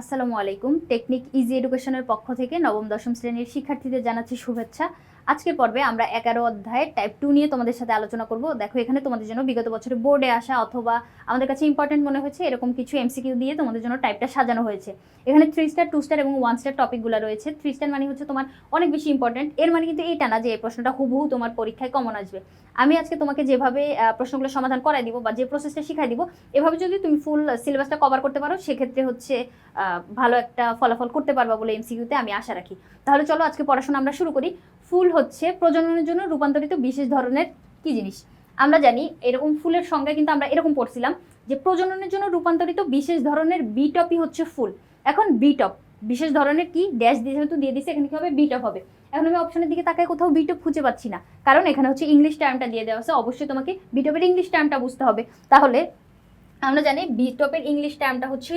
আসসালামু আলাইকুম। Technique easy এডুকেশনের পক্ষ থেকে নবম দশম শ্রেণির শিক্ষার্থীদের জানাচ্ছি শুভেচ্ছা। আজকের পর্বে আমরা এগারো অধ্যায়ের টাইপ টু নিয়ে তোমাদের সাথে আলোচনা করব। দেখো, এখানে তোমাদের জন্য বিগত বছরে বোর্ডে আসা অথবা আমাদের কাছে ইম্পর্টেন্ট মনে হয়েছে, এরকম কিছু এমসিকিউ দিয়ে তোমাদের জন্য টাইপটা সাজানো হয়েছে। এখানে থ্রি স্টার টু স্টার এবং ওয়ান স্টার টপিকগুলো রয়েছে। থ্রি স্টার মানে হচ্ছে তোমার অনেক বেশি ইম্পর্টেন্ট এর মানে কিন্তু এইটা না যে এই প্রশ্নটা হুবহু তোমার পরীক্ষায় কমন আসবে। আমি আজকে তোমাকে যেভাবে প্রশ্নগুলো সমাধান করাই দিব বা যে প্রসেসটা শিখাই দিব, এভাবে যদি তুমি ফুল সিলেবাসটা কভার করতে পারো, সেক্ষেত্রে হচ্ছে ভালো একটা ফলাফল করতে পারবা বলে এমসিকিউতে আমি আশা রাখি। তাহলে চলো আজকে পড়াশোনা আমরা শুরু করি। ফুল হচ্ছে প্রজননের জন্য রূপান্তরিত বিশেষ ধরনের কি জিনিস? আমরা জানি এরকম ফুলের সংজ্ঞা কিন্তু আমরা এরকম পড়ছিলাম যে প্রজননের জন্য রূপান্তরিত বিশেষ ধরনের বিটপই হচ্ছে ফুল। এখন বিটপ বিশেষ ধরনের কি? ড্যাশ দিয়ে যেহেতু দিয়ে দিছে, এখানে কি হবে? বিটপ হবে। এখন আমি অপশনের দিকে তাকায় কোথাও বিটপ খুঁজে পাচ্ছি না। কারণ এখানে হচ্ছে ইংলিশ টার্মটা দিয়ে দেওয়া আছে, অবশ্যই তোমাকে বিটপের ইংলিশ টার্মটা বুঝতে হবে। তাহলে আমরা জানি বিটপের ইংলিশ টার্মটা হচ্ছে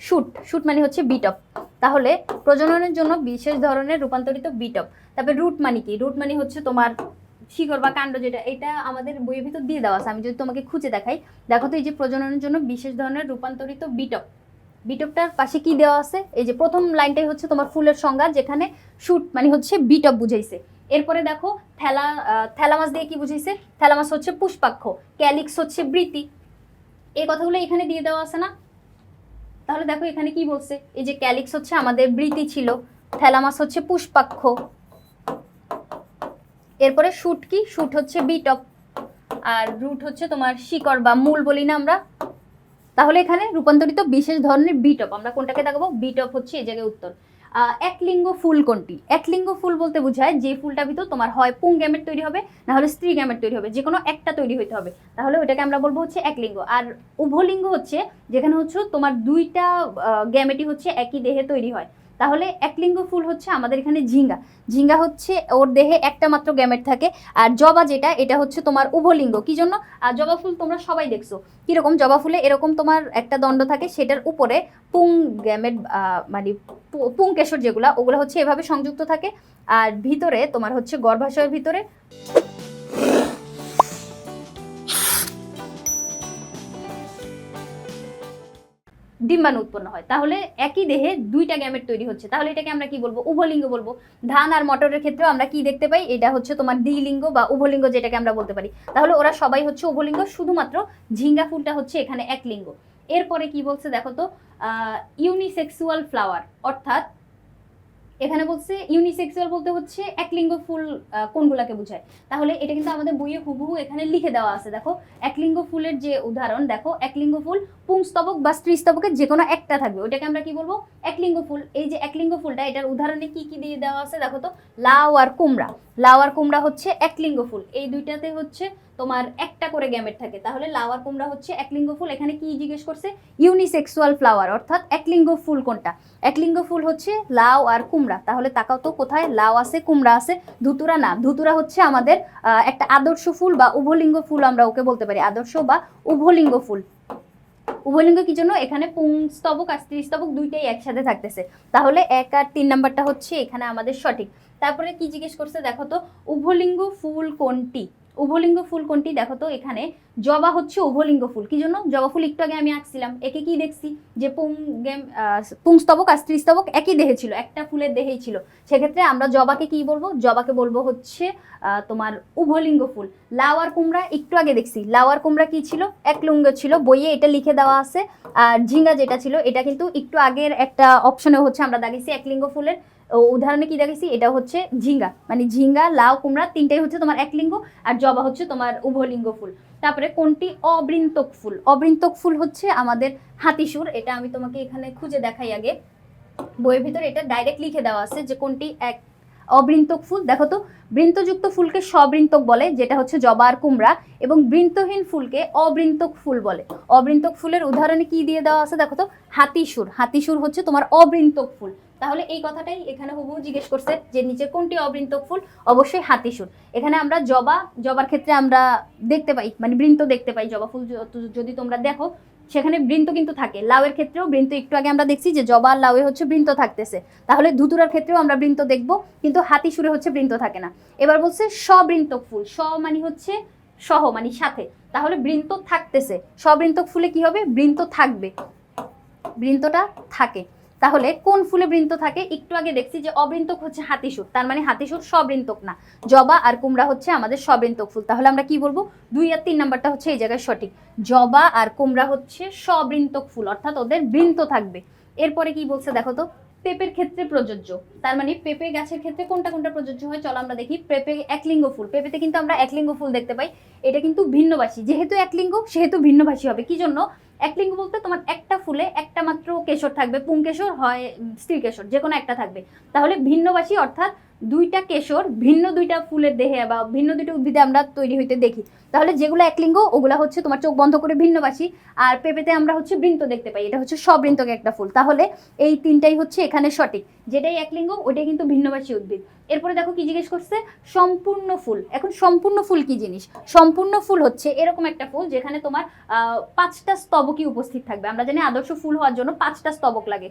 শুট শুট মানে হচ্ছে বিটপ তাহলে প্রজননের জন্য বিশেষ ধরনের রূপান্তরিত বিটপ তারপরে রুট মানে কি? রুট মানে হচ্ছে তোমার শিকড় বা কাণ্ড যেটা, এটা আমাদের বইয়ের ভিতর দিয়ে দেওয়া আছে। আমি যদি তোমাকে খুঁজে দেখাই, দেখো তো এই যে প্রজননের জন্য বিশেষ ধরনের রূপান্তরিত বিটপ বিটপটার পাশে কি দেওয়া আছে? এই যে প্রথম লাইনটাই হচ্ছে তোমার ফুলের সংজ্ঞা, যেখানে শুট মানে হচ্ছে বিটপ বুঝাইছে। এরপরে দেখো থ্যালা থ্যালামাস দিয়ে কি বুঝাইছে? থ্যালামাস হচ্ছে পুষ্পাক্ষ, ক্যালিক্স হচ্ছে বৃতি এই কথাগুলো এখানে দিয়ে দেওয়া আছে না? তাহলে দেখো এখানে কি বলছে? এই যে ক্যালিক্স হচ্ছে আমাদের বৃতি ছিল থ্যালামাস হচ্ছে পুষ্পাক্ষ। এরপরে শুট কি? শুট হচ্ছে বিটপ আর রুট হচ্ছে তোমার শিকড় বা মূল বলি না আমরা। তাহলে এখানে রূপান্তরিত বিশেষ ধরনের বিটপ আমরা কোনটাকে দেখাবো? বিটপ হচ্ছে এই জায়গায় উত্তর। আহ, একলিঙ্গ ফুল কোনটি? একলিঙ্গ ফুল বলতে বোঝায় যে ফুলটা ভিতর তোমার হয় পুং গ্যামেট তৈরি হবে না হলে স্ত্রী গ্যামেট তৈরি হবে যে কোনো একটা তৈরি হতে হবে। তাহলে ওইটাকে আমরা বলব হচ্ছে একলিঙ্গ আর উভলিঙ্গ হচ্ছে যেখানে হচ্ছে তোমার দুইটা গ্যামেটই হচ্ছে একই দেহে তৈরি হয়। তাহলে একলিঙ্গ ফুল হচ্ছে আমাদের এখানে ঝিঙ্গা। ঝিঙ্গা হচ্ছে ওর দেহে একটা মাত্র গ্যামেট থাকে, আর জবা যেটা, এটা হচ্ছে তোমার উভলিঙ্গ। কি জন্য? আর জবা ফুল তোমরা সবাই দেখছ। কীরকম জবা ফুলে? এরকম তোমার একটা দণ্ড থাকে, সেটার উপরে পুং গ্যামেট মানে পু- পুংকেশর যেগুলা, ওগুলো হচ্ছে এভাবে সংযুক্ত থাকে। আর ভিতরে তোমার হচ্ছে গর্ভাশয়ের ভিতরে ডিম্বাণু উৎপন্ন হয়। তাহলে একই দেহে দুইটা গ্যামেট তৈরি হচ্ছে। তাহলে এটাকে আমরা কি বলব? উভলিঙ্গ বলব। ধান আর মটরের ক্ষেত্রেও আমরা কি দেখতে পাই? এটা হচ্ছে তোমার দ্বিলিঙ্গ বা উভলিঙ্গ যেটাকে আমরা বলতে পারি। তাহলে ওরা সবাই হচ্ছে উভলিঙ্গ, শুধুমাত্র ঝিঙ্গা ফুলটা হচ্ছে এখানে এক লিঙ্গ এরপরে কি বলছে দেখো তো? ইউনিসেক্সুয়াল ফ্লাওয়ার অর্থাৎ এখানে বলছে ইউনিসেক্সুয়াল বলতে হচ্ছে এক লিঙ্গ ফুল কোনগুলাকে বোঝায়। তাহলে এটা কিন্তু আমাদের বইয়ে হুবহু এখানে লিখে দেওয়া আছে, দেখো। এক লিঙ্গ ফুলের যে উদাহরণ, দেখো, এক লিঙ্গ ফুল পুংস্তবক বা স্ত্রীস্তবকের যে কোনো একটা থাকবে। ওটাকে আমরা কি বলব? এক লিঙ্গ ফুল। এই যে এক লিঙ্গ ফুলটা, এটার উদাহরণে কি কি দিয়ে দেওয়া আছে, দেখো তো? লাউ আর কুমড়া। লাউ আর কুমড়া হচ্ছে এক লিঙ্গ ফুল। এই দুইটাতে হচ্ছে তোমার একটা করে গ্যামেট থাকে। তাহলে লাউ আর কুমড়া হচ্ছে এক লিঙ্গ ফুল। এখানে কি জিজ্ঞেস করছে? ইউনিসেক্সুয়াল ফ্লাওয়ার অর্থাৎ এক লিঙ্গ ফুল কোনটা? এক লিঙ্গ ফুল হচ্ছে লাউ আর কুমড়া। তাহলে তাকাও তো কোথায়? লাউ আছে, কুমড়া আছে, ধুতুরা না। ধুতুরা হচ্ছে আমাদের একটা আদর্শ ফুল বা উভলিঙ্গ ফুল আমরা ওকে বলতে পারি, আদর্শ বা উভলিঙ্গ ফুল। উভলিঙ্গ কি জন্য? এখানে পুংস্তবক আর স্ত্রীস্তবক দুইটাই একসাথে থাকতেছে। তাহলে এক আর তিন নাম্বারটা হচ্ছে এখানে আমাদের সঠিক। তারপরে কি জিজ্ঞেস করছে? দেখো তো, উভলিঙ্গ ফুল কোনটি? উভলিঙ্গ ফুল কোনটি? দেখো তো এখানে, জবা হচ্ছে উভলিঙ্গ ফুল। কি জন্য? জবা ফুল একটু আগে আমি আঁকছিলাম। একে কি দেখছি? যে পুং, গেম পুংস্তবক আর স্ত্রীস্তবক একই দেহে ছিল, একটা ফুলের দেহেই ছিল। সেক্ষেত্রে আমরা জবাকে কি বলব? জবাকে বলব হচ্ছে তোমার উভলিঙ্গ ফুল। লাউ আর কুমড়া একটু আগে দেখছি। লাউ আর কুমড়া কি ছিল? এক লিঙ্গ ছিল। বইয়ে এটা লিখে দেওয়া আছে। আর ঝিঙ্গা যেটা ছিল, এটা কিন্তু একটু আগের একটা অপশনে হচ্ছে আমরা দাগিয়েছি, এক লিঙ্গ ফুলের। উদাহরণে কি দেখেছি এটা হচ্ছে ঝিঙ্গা। মানে ঝিঙ্গা, লাউ, কুমড়া তিনটাই হচ্ছে তোমার এক লিঙ্গ আর জবা হচ্ছে তোমার উভলিঙ্গ ফুল। তারপরে কোনটি? অবৃন্তক ফুল। অবৃন্তক ফুল হচ্ছে আমাদের হাতিসুর। এটা আমি তোমাকে এখানে খুঁজে দেখাই আগে। বইয়ের ভিতরে এটা ডাইরেক্ট লিখে দেওয়া আছে যে কোনটি এক অবৃন্তক ফুল। দেখো তো, বৃন্তযুক্ত ফুলকে সবৃন্তক বলে, যেটা হচ্ছে জবা আর কুমড়া, এবং বৃন্তহীন ফুলকে অবৃন্তক ফুল বলে। অবৃন্তক ফুলের উদাহরণে কি দিয়ে দেওয়া আছে? দেখো তো, হাতিসুর। হাতিসুর হচ্ছে তোমার অবৃন্তক ফুল। তাহলে এই কথাটাই এখানে হুবহু জিজ্ঞেস করছে যে নিচে কোনটি অবৃন্তক ফুল? অবশ্যই হাতিসুর এখানে আমরা জবা, জবার ক্ষেত্রে আমরা দেখতে পাই মানে বৃন্ত দেখতে পাই, জবা ফুল যদি তোমরা দেখো, সেখানে বৃন্ত কিন্তু থাকে। লাউয়ের ক্ষেত্রেও বৃন্ত, একটু আগে আমরা দেখছি যে জবা লাউয়ে হচ্ছে বৃন্ত থাকতেছে। তাহলে ধুতুরার ক্ষেত্রেও আমরা বৃন্ত দেখব, কিন্তু হাতিসুরে হচ্ছে বৃন্ত থাকে না। এবার বলছে সবৃন্তক ফুল স মানে হচ্ছে সহ মানে সাথে। তাহলে বৃন্ত থাকতেছে। সবৃন্তক ফুলে কি হবে? বৃন্ত থাকবে। বৃন্তটা থাকে। তাহলে কোন ফুলে বৃন্ত থাকে? একটু আগে দেখছি যে অবৃন্তক হচ্ছে হাতিসুর তার মানে হাতিসুর সবৃন্তক না। জবা আর কুমড়া হচ্ছে আমাদের সবৃন্তক ফুল। তাহলে আমরা কি বলব? দুই আর তিন নাম্বারটা হচ্ছে এই জায়গায় সঠিক। জবা আর কুমড়া হচ্ছে সবৃন্তক ফুল, অর্থাৎ ওদের বৃন্ত থাকবে। এরপরে কি বলছে দেখো তো? পেঁপের ক্ষেত্রে প্রযোজ্য। তার মানে পেঁপে গাছের ক্ষেত্রে কোনটা কোনটা প্রযোজ্য হয়? চলো আমরা দেখি। পেঁপে একলিঙ্গ ফুল। পেঁপেতে কিন্তু আমরা একলিঙ্গ ফুল দেখতে পাই। এটা কিন্তু ভিন্নভাষী যেহেতু একলিঙ্গ সেহেতু ভিন্নভাষী হবে। কি জন্য? একলিঙ্গ বলতে তোমার একটা ফুলে একটা মাত্র কেশর থাকবে পুংকেশর হয় স্ত্রী কেশর যে কোনো একটা থাকবে। তাহলে ভিন্নবাসী অর্থাৎ দুইটা কেশর, ভিন্ন দুইটা ফুলের দেহে বা ভিন্ন দুইটা উদ্ভিদে আমরা তৈরি হইতে দেখি। তাহলে যেগুলো একলিঙ্গ ওগুলা হচ্ছে তোমার চোখ বন্ধ করে ভিন্নবাসী, আর পেঁপেতে আমরা হচ্ছে বৃন্ত দেখতে পাই। এটা হচ্ছে সবৃন্তক একটা ফুল। তাহলে এই তিনটাই হচ্ছে এখানে সঠিক। যেটাই একলিঙ্গ ওইটাই কিন্তু ভিন্নবাসী উদ্ভিদ। এরপরে দেখো কি জিজ্ঞেস করছে? সম্পূর্ণ ফুল। এখন সম্পূর্ণ ফুল কি জিনিস? সম্পূর্ণ ফুল হচ্ছে এরকম একটা ফুল যেখানে তোমার পাঁচটা স্তবকই উপস্থিত থাকবে। আমরা জানি আদর্শ ফুল হওয়ার জন্য পাঁচটা স্তবক লাগে।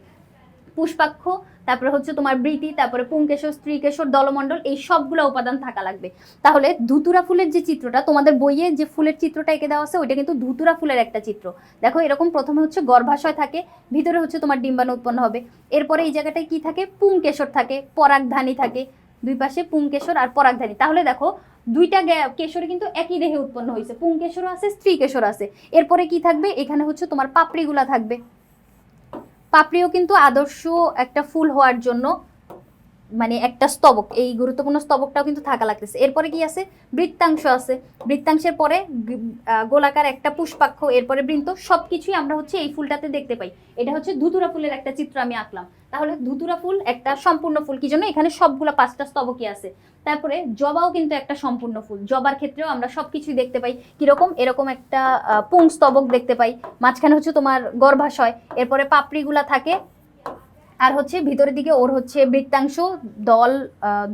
পুষ্পাক্ষ, তারপরে হচ্ছে তোমার বৃতি তারপরে পুংকেশর, স্ত্রীকেশর, দলমণ্ডল, এই সবগুলো উপাদান থাকা লাগবে। তাহলে ধুতুরা ফুলের যে চিত্রটা, তোমাদের বইয়ে যে ফুলের চিত্রটা এঁকে দেওয়া আছে, ওইটা কিন্তু ধুতুরা ফুলের একটা চিত্র। দেখো, এরকম প্রথমে হচ্ছে গর্ভাশয় থাকে, ভিতরে হচ্ছে তোমার ডিম্বাণু উৎপন্ন হবে। এরপরে এই জায়গাটায় কি থাকে? পুংকেশর থাকে, পরাগধানী থাকে। দুই পাশে পুংকেশর আর পরাগধানী। তাহলে দেখো, দুইটা কেশরে কিন্তু একই দেহে উৎপন্ন হয়েছে পুংকেশরও আছে স্ত্রী কেশর আছে। এরপরে কি থাকবে? এখানে হচ্ছে তোমার পাপড়িগুলা থাকবে। পাপড়িও কিন্তু আদর্শ একটা ফুল হওয়ার জন্য মানে একটা স্তবক, এই গুরুত্বপূর্ণ স্তবকটাও কিন্তু থাকা লাগতেছে। এরপরে কি আছে? বৃত্তাংশ আছে। বৃত্তাংশের পরে গোলাকার একটা পুষ্পাক্ষ, এরপরে বৃন্ত, সবকিছুই আমরা হচ্ছে এই ফুলটাতে দেখতে পাই। এটা হচ্ছে ধুতুরা ফুলের একটা চিত্র আমি আঁকলাম। তাহলে ধুতুরা ফুল একটা সম্পূর্ণ ফুল, কি জন্য? এখানে সবগুলা পাঁচটা স্তবকই আছে। তারপরে জবাও কিন্তু একটা সম্পূর্ণ ফুল। জবার ক্ষেত্রেও আমরা সবকিছুই দেখতে পাই। কীরকম? এরকম একটা পুং স্তবক দেখতে পাই। মাঝখানে হচ্ছে তোমার গর্ভাশয়, এরপরে পাপড়িগুলা থাকে। আর হচ্ছে ভিতরের দিকে ওর হচ্ছে বৃত্তাংশ, দল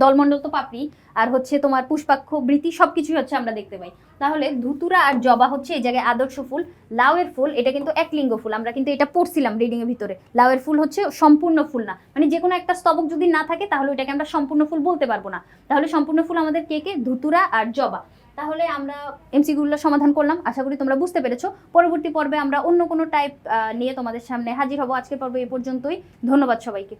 দলমণ্ডল তো পাপড়ি, আর হচ্ছে তোমার পুষ্পাক্ষ বৃতি সব কিছুই হচ্ছে আমরা দেখতে পাই। তাহলে ধুতুরা আর জবা হচ্ছে এই জায়গায় আদর্শ ফুল, লাউয়ের ফুল, এটা কিন্তু এক লিঙ্গ ফুল, আমরা কিন্তু এটা পড়ছিলাম রিডিং এর ভিতরে। লাউয়ের ফুল হচ্ছে সম্পূর্ণ ফুল না মানে যে কোনো একটা স্তবক যদি না থাকে তাহলে ওইটাকে আমরা সম্পূর্ণ ফুল বলতে পারব না। তাহলে সম্পূর্ণ ফুল আমাদের কে কে? ধুতুরা আর জবা। তাহলে আমরা এমসিগুলো সমাধান করলাম। আশা করি তোমরা বুঝতে পেরেছ। পরবর্তী পর্বে আমরা অন্য কোনো টাইপ নিয়ে তোমাদের সামনে হাজির হব। আজকের পর্বে এ পর্যন্তই। ধন্যবাদ সবাইকে।